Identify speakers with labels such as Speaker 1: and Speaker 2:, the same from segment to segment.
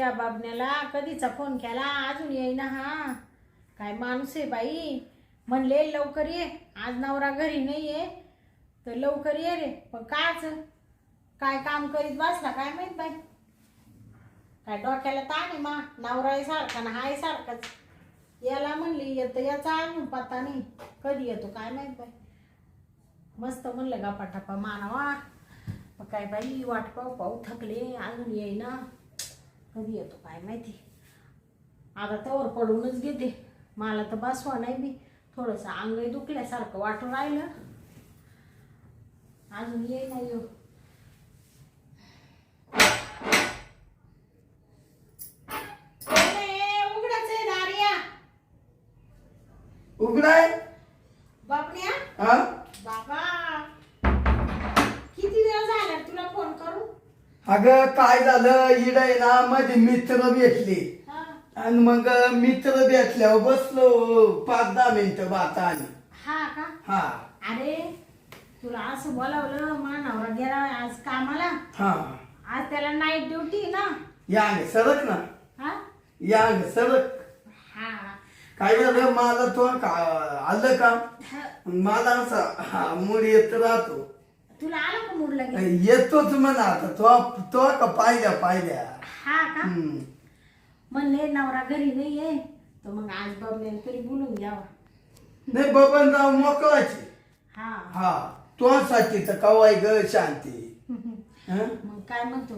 Speaker 1: या बाबण्याला कधीचा फोन केला? अजून येईना हा. काय माणूस आहे बाई. म्हणले लवकर ये. आज नवरा घरी नाही आहे तर लवकर ये रे. पण काच? काय काम करीत बसला काय माहीत बाई? काय डोक्याला ताण आहे मा? नवरा आहे सारखा ना हाय सारखाच. याला म्हणली येत याचा अजून पत्ता नाही. कधी येतो काय माहीत बाई? मस्त म्हणलं गप्पा पाठापा मानावा मग काय बाई वाट पाहू पाहू थकले. अजून येईना. कधी येतो काय माहिती? आता तवर पडूनच घेते. मला तर बसवा नाही मी थोडंसं अंग दुखल्यासारखं वाटून राहिलं. अजून येऊ उघडच आहे दारिया.
Speaker 2: उघडाय
Speaker 1: बापण्या.
Speaker 2: हा?
Speaker 1: बाबा
Speaker 2: अगं काय झालं? इडाय ना माझे मित्र भेटले. आणि मग मित्र भेटल्यावर बसलो. पाच दहा मिनिटं बाता आली.
Speaker 1: हा का?
Speaker 2: हा.
Speaker 1: अरे तुला असं बोलावलं मानावरा गेला आज कामाला.
Speaker 2: हा.
Speaker 1: आज त्याला नाईट ड्युटी ना.
Speaker 2: या सरक ना.
Speaker 1: हा?
Speaker 2: या सरक.
Speaker 1: हा.
Speaker 2: काय झालं? मला तो का आलं का. मला असं हा मूड येत राहतो.
Speaker 1: तुला आलं का मूड लगेच?
Speaker 2: येतोच म्हणा आता. तो तो का पाहिल्या पाहिल्या.
Speaker 1: हा का?
Speaker 2: हम्म.
Speaker 1: म्हणले नवरा घरी नाहीये. तर मग आज बबल्याला तरी बोलून घ्यावा.
Speaker 2: नाही बबन राव मोकळाची
Speaker 1: हा.
Speaker 2: हा. तो साठी तर कवाय ग शांती. हं?
Speaker 1: मग काय म्हणतो?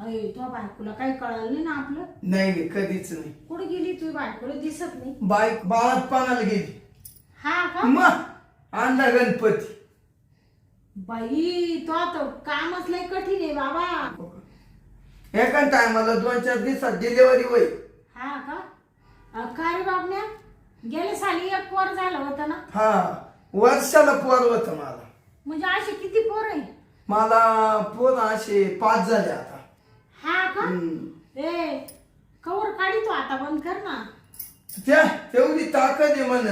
Speaker 1: अय तुझ्या बायकोला काही कळालं नाही ना आपलं?
Speaker 2: नाही नाही, कधीच नाही.
Speaker 1: कुठे गेली तुझी बायकोला दिसत नाही.
Speaker 2: बाईक बाळात पाण्याला गेली.
Speaker 1: हा का?
Speaker 2: मग आणला गणपती.
Speaker 1: बाई तो आता कामच लय कठीण आहे बाबा.
Speaker 2: एका टायमाला दोन चार दिवसात डिलिव्हरी होईल.
Speaker 1: हा का? अ, काय रे बाबण्या? गेल्या साली एक पोर झालं होतं ना?
Speaker 2: हा वर्षाला पोर होत मला.
Speaker 1: म्हणजे असे किती पोर आहे?
Speaker 2: मला पोर असे पाच झाले आता.
Speaker 1: हा का. ए कवर काढी तू आता बंद कर ना.
Speaker 2: त्या तेवढी ताकद आहे म्हण.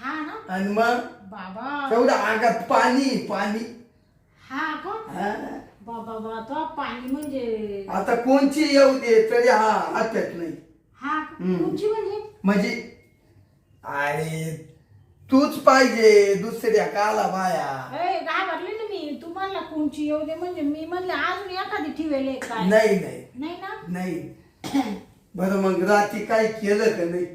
Speaker 1: हा ना?
Speaker 2: आणि मग?
Speaker 1: बाबा.
Speaker 2: तेवढं अंगात पाणी पाणी.
Speaker 1: हा का?
Speaker 2: हा.
Speaker 1: बाबा बा तो पाणी म्हणजे
Speaker 2: आता कोणची येऊ दे तरी हा हातात नाही.
Speaker 1: हा का?
Speaker 2: हम्म.
Speaker 1: कोणची म्हणजे?
Speaker 2: म्हणजे अरे तूच पाहिजे दुसऱ्या काला बाया
Speaker 1: ए घाबरले ना मी. तुम्हाला कोणची येऊ दे म्हणजे? मी म्हणले अजून एखादी ठेवेल काय?
Speaker 2: नाही नाही.
Speaker 1: नाही ना?
Speaker 2: नाही. बरं मग रात्री काय केलं का नाही?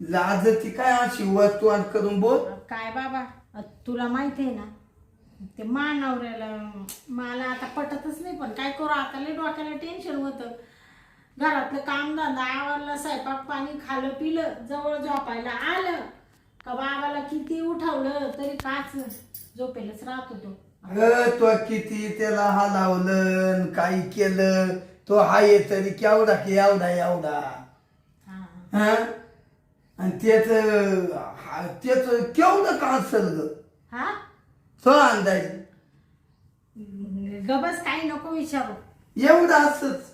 Speaker 2: लाज ती काय अशी वस्तू करून बोल.
Speaker 1: काय बाबा? तुला माहिती आहे ना ते मानवऱ्याला मला आता पटतच नाही पण काय करू आता लय डोक्याला टेन्शन होतं. घरातलं कामधंदा आवरला स्वयंपाक पाणी खाल्लं पिलं जवळ झोपायला आलं. का बाबाला किती उठवलं तरी काच झोपेलच राहत होतो.
Speaker 2: अगं तो किती त्याला हलावलं न काही केलं तो हाय तरी केवढा की एवढा एवढा.
Speaker 1: हा.
Speaker 2: आणि त्याच त्याच केवढं का असेल ग?
Speaker 1: हा?
Speaker 2: तो अंदाज.
Speaker 1: गबस काही नको विचारू.
Speaker 2: एवढं असच.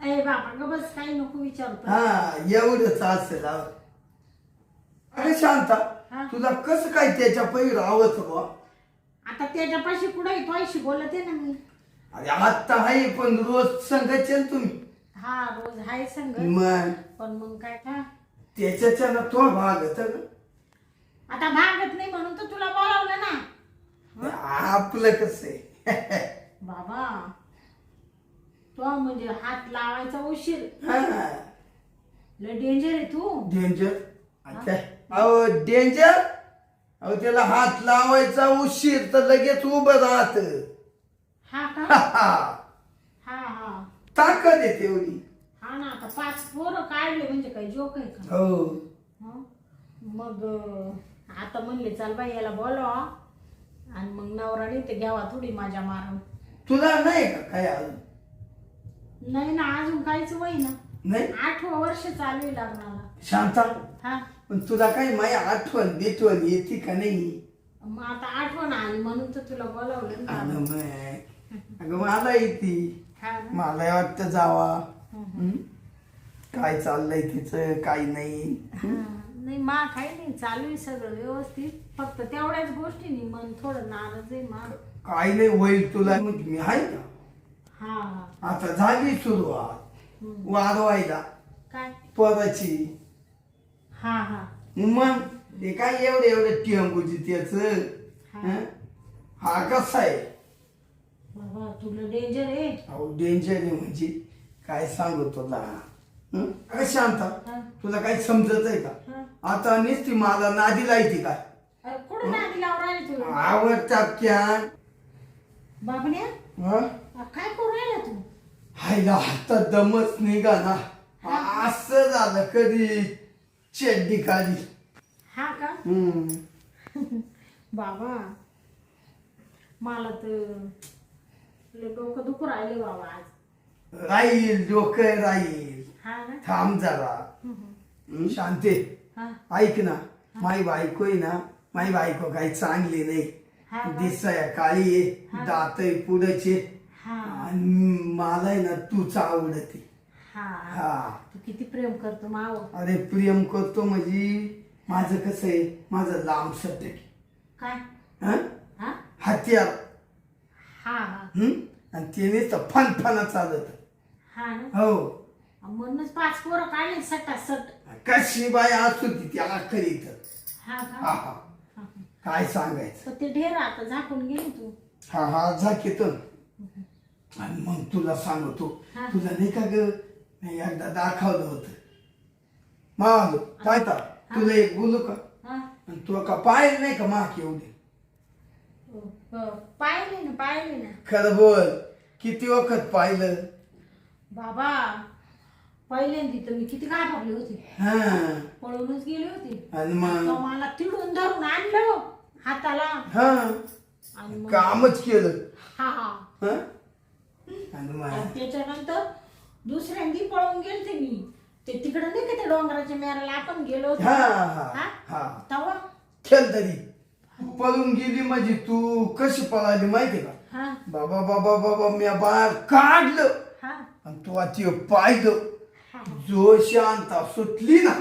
Speaker 1: अरे बाबा गबस काही नको विचारू. पण.
Speaker 2: हा एवढंच असेल अहो. अरे शांता
Speaker 1: हा.
Speaker 2: तुला कसं काय त्याच्या पै रावत बा
Speaker 1: आता त्याच्यापाशी कुठे तोयशी बोलते ना मी.
Speaker 2: अरे आत्ता आहे पण रोज संघच तुम्ही.
Speaker 1: हा रोज हाय संग
Speaker 2: मग?
Speaker 1: पण मग काय का?
Speaker 2: त्याच्याच्या ना तो भाग होता ग.
Speaker 1: आता भागत नाही म्हणून तर तुला बोलावलं ना.
Speaker 2: आपलं कसं आहे?
Speaker 1: बाबा तो म्हणजे हात लावायचा उशीर.
Speaker 2: हा.
Speaker 1: लय डेंजर आहे तू.
Speaker 2: डेंजर अच्छा अहो डेंजर अहो त्याला हात लावायचा उशीर तर लगेच उभं राहत.
Speaker 1: हा का?
Speaker 2: हा, हा.
Speaker 1: हा हा.
Speaker 2: ताकद आहे तेवढी.
Speaker 1: हा ना आता पाच पोरं काढले म्हणजे काही जोक आहे का?
Speaker 2: हो.
Speaker 1: हं? मग अं, आता म्हणले चाल बाई याला बोलवा. आणि मग नवराने ते घ्यावा थोडी माझ्या मारून.
Speaker 2: तुला नाही का काय अजून?
Speaker 1: नाही ना अजून काहीच वय ना.
Speaker 2: नाही?
Speaker 1: आठवं वर्ष चालू आहे लग्नाला.
Speaker 2: शांता
Speaker 1: हा.
Speaker 2: पण तुला काही माझी आठवण बिठवण येते का नाही?
Speaker 1: मग आता आठवण आली म्हणून तर तुला बोलावलं ना.
Speaker 2: अगं मग अगं मला येते.
Speaker 1: हा ना.
Speaker 2: मला वाटतं जावा? काय चाललंय तिचं? काही नाही.
Speaker 1: नाही मा काही नाही. चालू आहे सगळं व्यवस्थित. फक्त तेवढ्याच गोष्टीनी मन थोडं नाराज आहे मा
Speaker 2: काय नाही होईल तुला? मग मी आहे का?
Speaker 1: हा. हा
Speaker 2: आता झाली सुरुवात. वाढवायला.
Speaker 1: काय?
Speaker 2: पोराची.
Speaker 1: हा हा.
Speaker 2: मग ते काय एवढं एवढं टिंबूची त्याच?
Speaker 1: हा.
Speaker 2: हा? कसा आहे?
Speaker 1: बाबा तुला डेंजर आहे?
Speaker 2: अहो डेंजर आहे म्हणजे. काय सांगू तुला? हं? अगं शांता. तुला काही समजत आहे का. आता नुसती मला नादी लायती काय
Speaker 1: अरे कुठं नादी लावून राहिले तुला
Speaker 2: आवडतात क्या
Speaker 1: बाबण्या?
Speaker 2: हं?
Speaker 1: काय करू राहिला तू?
Speaker 2: हायला हातात दमच निघा ना असं झालं कधी? चड्डी खाली
Speaker 1: हा का?
Speaker 2: हम्म.
Speaker 1: बाबा मला तर लय डोकं दुखू राहिले बाबा आज.
Speaker 2: राहील डोकं राहील.
Speaker 1: हा ना
Speaker 2: थांब जरा.
Speaker 1: हम्म.
Speaker 2: हं, शांते.
Speaker 1: हा.
Speaker 2: ऐक ना. माई बायको आहे ना माई बायको काही चांगली नाही.
Speaker 1: का?
Speaker 2: दिसाया काळी. आहे दात पुढचे.
Speaker 1: हा.
Speaker 2: आणि मला आहे ना तूच आवडते.
Speaker 1: हा.
Speaker 2: हा.
Speaker 1: तू किती प्रेम करतो माव.
Speaker 2: अरे प्रेम करतो म्हणजे माझं कसं आहे माझं लांब सटक
Speaker 1: काय?
Speaker 2: हं?
Speaker 1: हा?
Speaker 2: हत्यार.
Speaker 1: हा हा.
Speaker 2: हं? आणि त्याने तर फनफना चालत
Speaker 1: हा ना?
Speaker 2: हो.
Speaker 1: म्हणूनच पाच पोरं काढले सटा सट
Speaker 2: कशी बाय असू ती त्याला करीत
Speaker 1: हा
Speaker 2: हा
Speaker 1: का?
Speaker 2: हा
Speaker 1: हा, हा.
Speaker 2: काय सांगायचं?
Speaker 1: तर ते ढेर आता झाकून गेली तू.
Speaker 2: हा हा झाकीतून आणि मग तुला सांगतो
Speaker 1: हा.
Speaker 2: तुला नाही का ग मी एकदा दाखवलं होतं. मालो पाहता? तुला एक बोलू का?
Speaker 1: हा.
Speaker 2: आणि तू का पाहिलं नाही का माक एवढी
Speaker 1: हो, हो. पाहिले ना पाहिले ना.
Speaker 2: खरं बोल किती वखत पाहिलं?
Speaker 1: बाबा पहिल्यांदी तर मी किती घाबरली होती.
Speaker 2: हा.
Speaker 1: पळूनच गेली होती.
Speaker 2: आणि
Speaker 1: तो मला तिडून धरून आणलं हाताला.
Speaker 2: हा.
Speaker 1: आणि मग
Speaker 2: कामच केलं.
Speaker 1: हा हा.
Speaker 2: हा? आणि मग?
Speaker 1: आणि त्याच्यानंतर दुसऱ्यांदी पळून गेलते मी. ते तिकडं नाही का त्या डोंगराच्या मेराला आपण गेलो होतो?
Speaker 2: हा हा.
Speaker 1: हा?
Speaker 2: हा.
Speaker 1: तेव्हा
Speaker 2: खेळ तरी. पळून गेली म्हणजे तू कशी पळाली माहिती का?
Speaker 1: हा.
Speaker 2: बाबा बाबा बाबा मी बाहेर काढलं. आणि तू आता पाहिलं
Speaker 1: हा
Speaker 2: जो शांता सुटली ना.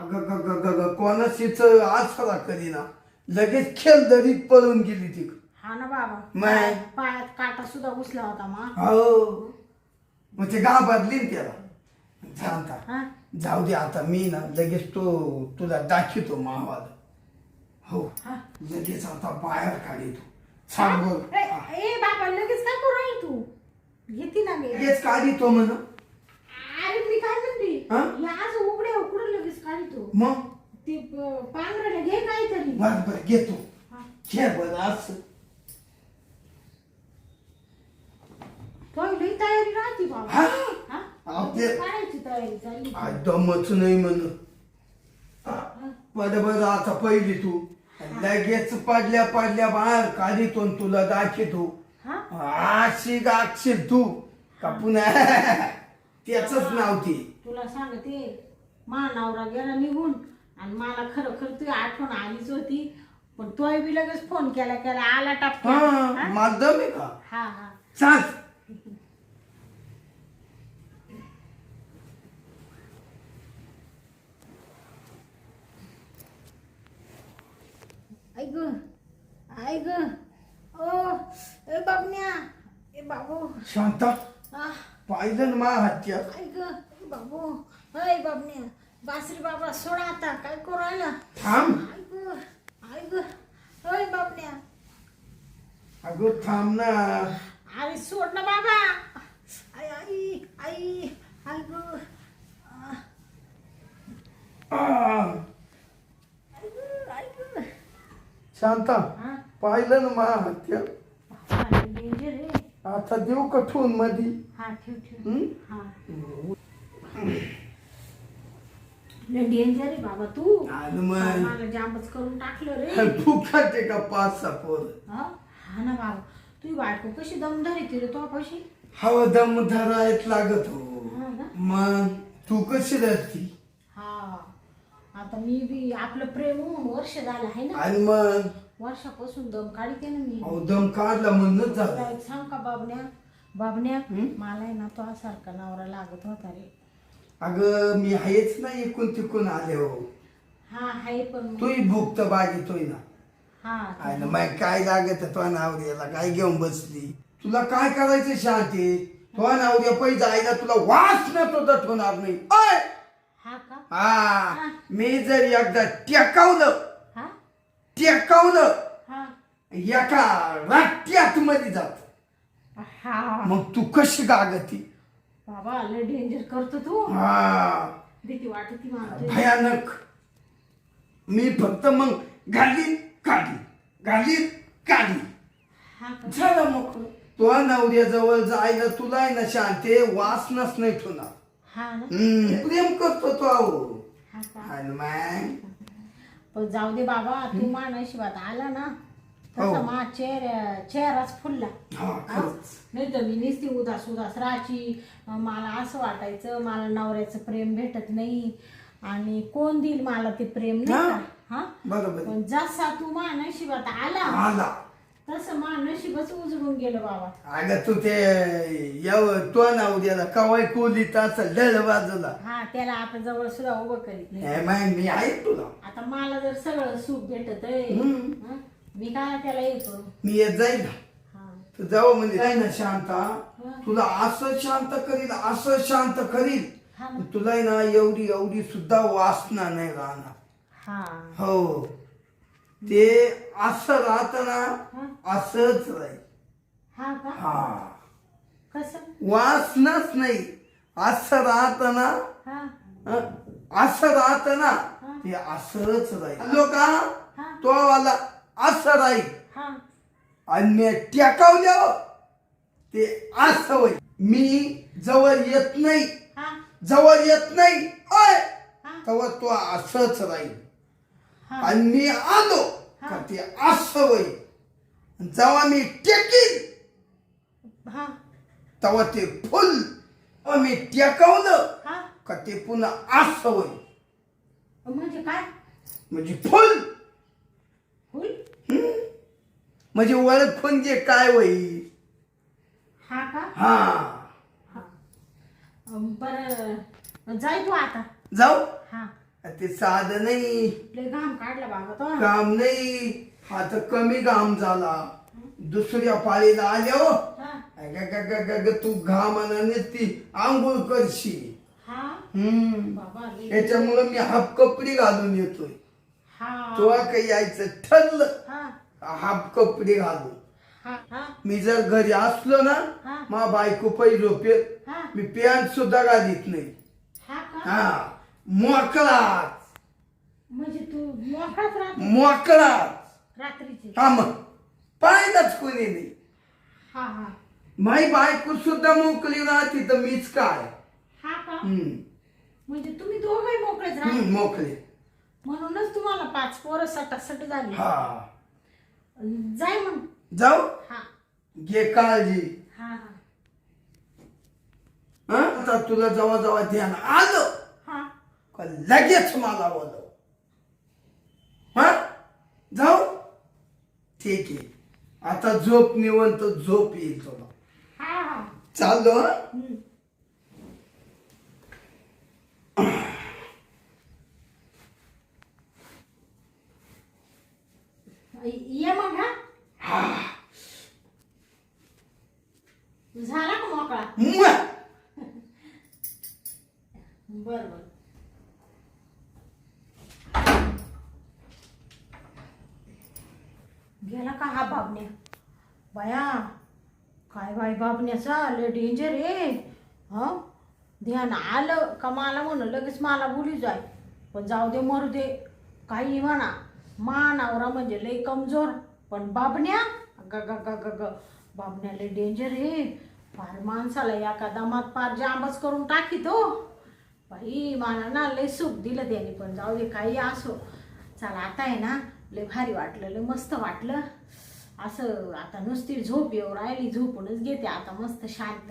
Speaker 2: अग ग ग ग ग कोणाशीच आसरा करीना. लगेच खेळ दरीत पळून गेली ती.
Speaker 1: हा ना बाबा.
Speaker 2: मग?
Speaker 1: पायात काटा सुद्धा घुसला होता मा.
Speaker 2: हो. मग ते घाबरली ना त्याला. शांता
Speaker 1: हा?
Speaker 2: जाऊ दे आता मी ना लगेच तो तुला दाखवतो मावाला. हो. लगेच आता बाहेर सांग
Speaker 1: ए
Speaker 2: हा.
Speaker 1: ए, बाबा लगेच काय करू राहील तू घेते ना मी.
Speaker 2: लगेच काढितो म्हण
Speaker 1: अरे मी काय म्हणते?
Speaker 2: हा?
Speaker 1: आज उघड्या उघडं लगेच काढतो
Speaker 2: मग?
Speaker 1: ते प- घे काहीतरी.
Speaker 2: बर बर घेतो
Speaker 1: हा.
Speaker 2: घे बरं असं.
Speaker 1: पहिली तयारी राहते बाबा.
Speaker 2: हा?
Speaker 1: हा?
Speaker 2: अहो,
Speaker 1: लगेच
Speaker 2: ते-
Speaker 1: काढायची तयारी झाली
Speaker 2: आज दमच नाही म्हण बरं बरं आता पहिली तू. लगेच पडल्या पडल्या बाहेर काढितो न तुला दाखवतो. अशी गागशील तू का पुन्हा त्याच नाव ते.
Speaker 1: तुला सांगते मा नवरा गेला निघून आणि मला खरं खरं तुझी आठवण आलीच होती. पण तोय बी लगेच फोन केला केला आला
Speaker 2: हा
Speaker 1: हा?
Speaker 2: मला दम आहे का?
Speaker 1: हा हा.
Speaker 2: सांग
Speaker 1: ऐक ऐक ए बाबन्या ए बाबू.
Speaker 2: शांता.
Speaker 1: आ
Speaker 2: पाहिलं ना मा हत्यार
Speaker 1: ऐक ए बाबू. अय बाबन्या बासरी बाबा सोडा आता. काय करू राहिला?
Speaker 2: थांब.
Speaker 1: ऐक ऐक. अय बाबन्या
Speaker 2: अगं थांब ना.
Speaker 1: अरे सोड ना बाबा. आई आई आई. ऐक.
Speaker 2: आ,
Speaker 1: ऐक ऐक.
Speaker 2: शांता.
Speaker 1: हा.
Speaker 2: पाहिलं ना मा
Speaker 1: हा आहे
Speaker 2: आता देऊ का ठेवून मधी?
Speaker 1: हा ठेव ठेव.
Speaker 2: हं?
Speaker 1: हा. लय डेंजर आहे बाबा तू.
Speaker 2: मग.
Speaker 1: मला जामच करून टाकलं रे.
Speaker 2: का पाच सहा पोर?
Speaker 1: हा? हा ना बाबा. तुझी बायको कशी दमदार येते रे तो कशी
Speaker 2: हवा दम धरायत लागत हो.
Speaker 1: हा ना?
Speaker 2: मग तू कशी राहती
Speaker 1: हा. आता मी बी आपलं प्रेम होऊन वर्ष झालं आहे ना.
Speaker 2: आणि मग.
Speaker 1: वर्षापासून दम काढते ना मी.
Speaker 2: अहो दम काढला म्हणूनच
Speaker 1: तुला
Speaker 2: झालं.
Speaker 1: एक सांग का बाबण्या? बाबण्या? मला आहे ना तो सारखा नवरा लागत होता रे.
Speaker 2: अगं मी आहेच ना इकून तिकून आले हो.
Speaker 1: हा आहे पण मग-
Speaker 2: तूही भुक्त बागितोय ना.
Speaker 1: हा
Speaker 2: मग काय लागत तो नावरीला काय घेऊन बसली? तुला काय करायचं शांती? तो ना उद्या पैसा आईला तुला वास नव्हतं होणार नाही. ओय!
Speaker 1: हा का?
Speaker 2: हा. मी जर एकदा टेकावलं टेकावलं.
Speaker 1: हा.
Speaker 2: एका राट्यात मध्ये जात.
Speaker 1: हा.
Speaker 2: मग तू कशी गागती?
Speaker 1: बाबा लय डेंजर करतो तू.
Speaker 2: हा.
Speaker 1: भीती वाटती मला.
Speaker 2: भयानक. मी फक्त मग घालीन काढी घालीन काढी
Speaker 1: हा का?
Speaker 2: झालं मग. तो नवऱ्याजवळ जायला तुला आहे ना शांती वासनच नाही ठेवणार.
Speaker 1: हा ना.
Speaker 2: हम्म, प्रेम करतो तो अहो.
Speaker 1: हा का?
Speaker 2: हनुमान.
Speaker 1: पण जाऊ दे बाबा तू मा नशिबात आला ना
Speaker 2: हो.
Speaker 1: तसा मा चेहरा चेहराच फुलला.
Speaker 2: हा खरंच.
Speaker 1: नाही तर मी नुसती उदास उदास राहायची. मला असं वाटायचं मला नवऱ्याचं प्रेम भेटत नाही. आणि कोण देईल मला ते प्रेम नाही
Speaker 2: हा.
Speaker 1: का? हा?
Speaker 2: बरोबर. आहे.
Speaker 1: पण जसा तू मा नशिबात आला
Speaker 2: आला.
Speaker 1: तसं मा नशीबच उजळून गेलं बाबा.
Speaker 2: अगं तू ते यव तो नवऱ्याला कवाय कोलीत असं लढ बाजूला
Speaker 1: हा त्याला आता जवळ सुद्धा उभं करीत नाही.
Speaker 2: हे माय मी आहे तुला.
Speaker 1: आता मला जर सगळं सुख भेटत
Speaker 2: हम्म.
Speaker 1: मी काय त्याला येतो
Speaker 2: मी येत जाईल ना.
Speaker 1: हा.
Speaker 2: तर जाऊ म्हणजे जाई ना शांता. तुला असं शांत करील असं शांत करील.
Speaker 1: हा. ना
Speaker 2: तुला ना एवढी एवढी सुद्धा वासना नाही राहणार.
Speaker 1: हा.
Speaker 2: हो. ते असं राहत ना. असंच राहील.
Speaker 1: हा का?
Speaker 2: हा.
Speaker 1: कसं?
Speaker 2: वासनाच नाही. असं राहत ना
Speaker 1: हा.
Speaker 2: हं? असं राहत ना. ते असंच राहील. लोक
Speaker 1: हा
Speaker 2: तो वाला असं राहील.
Speaker 1: हा.
Speaker 2: आणि मी टेकावल्यावर ते असं होईल. मी जवळ येत नाही.
Speaker 1: हा.
Speaker 2: जवळ येत नाही.
Speaker 1: हा.
Speaker 2: तेव्हा तो असंच राहील. आणि मी आलो का ते असं होईल जेव्हा मी टेकीन तेव्हा ते फुल मी टेकवलं का ते पुन्हा असं होईल
Speaker 1: म्हणजे काय?
Speaker 2: म्हणजे फुल. म्हणजे ओळखून जे काय होईल
Speaker 1: हा का?
Speaker 2: हा.
Speaker 1: बरं. जाय तू आता.
Speaker 2: जाऊ?
Speaker 1: हा.
Speaker 2: ते साधं नाही.
Speaker 1: लय घाम काढला बाबा तो.
Speaker 2: काम नाही. हा तर कमी घाम झाला. दुसऱ्या पाळीला आल्या हो.
Speaker 1: हा.
Speaker 2: अग, ग, ग, ग, ग, तू घामाने ती आंघोळ करशील
Speaker 1: हा?
Speaker 2: हम्म.
Speaker 1: बाबा लय-
Speaker 2: त्याच्यामुळं मी हाफ कपडे घालून येतोय.
Speaker 1: हा.
Speaker 2: तुला काही यायचं ठरलं?
Speaker 1: हा.
Speaker 2: हाफ कपडे घालून.
Speaker 1: हा. हा.
Speaker 2: मी जर घरी असलो ना
Speaker 1: हा.
Speaker 2: मा बायको पै झोपेत
Speaker 1: हा.
Speaker 2: मी पॅन्ट सुद्धा घालीत नाही.
Speaker 1: हा का?
Speaker 2: हा. मोकळाच.
Speaker 1: म्हणजे तू मोकळाच राहतो?
Speaker 2: मोकळाच.
Speaker 1: रात्रीची.
Speaker 2: हा मग. पाहिलंच कोणी नाही.
Speaker 1: हा हा.
Speaker 2: माई बायको सुद्धा मोकळी राहते तर मीच काय?
Speaker 1: हा का?
Speaker 2: हम्म.
Speaker 1: म्हणजे तुम्ही दोघंही मोकळेच राहा
Speaker 2: हम्म, मोकळे.
Speaker 1: म्हणूनच तुम्हाला पाच पोरं सटासट झाली.
Speaker 2: हा.
Speaker 1: जाय मग.
Speaker 2: जाऊ?
Speaker 1: हा.
Speaker 2: घे काळजी.
Speaker 1: हा हा.
Speaker 2: हं? आता तुला जेव्हा जेव्हा ध्यान आलं. लगेच मला बोलव? हा? जाऊ? ठीक आहे. आता झोप निवंत झोप येईल तुला चाललो हं?
Speaker 1: ये मग हा. झाला का मोकळा? बर गेला का हा बाबण्या बाया काय लय डेंजर आहे. हं? ध्यान आलं का मला म्हणून लगेच मला बोली जाय. पण जाऊ दे मरू दे. काही म्हणा. मानावरा म्हणजे लय कमजोर. पण बाबण्या? ग ग ग ग ग. बाबण्या लय डेंजर आहे. फार माणसाला एका दमात पार जांबच करून टाकी तो हो. बाई मला ना लय सुख दिलं त्याने पण जाऊ दे काही असो. चला आता आहे ना लय भारी वाटलं लय मस्त वाटलं. असं आता नुसती झोप येऊ राहिली झोपूनच घेते. आता मस्त शांत.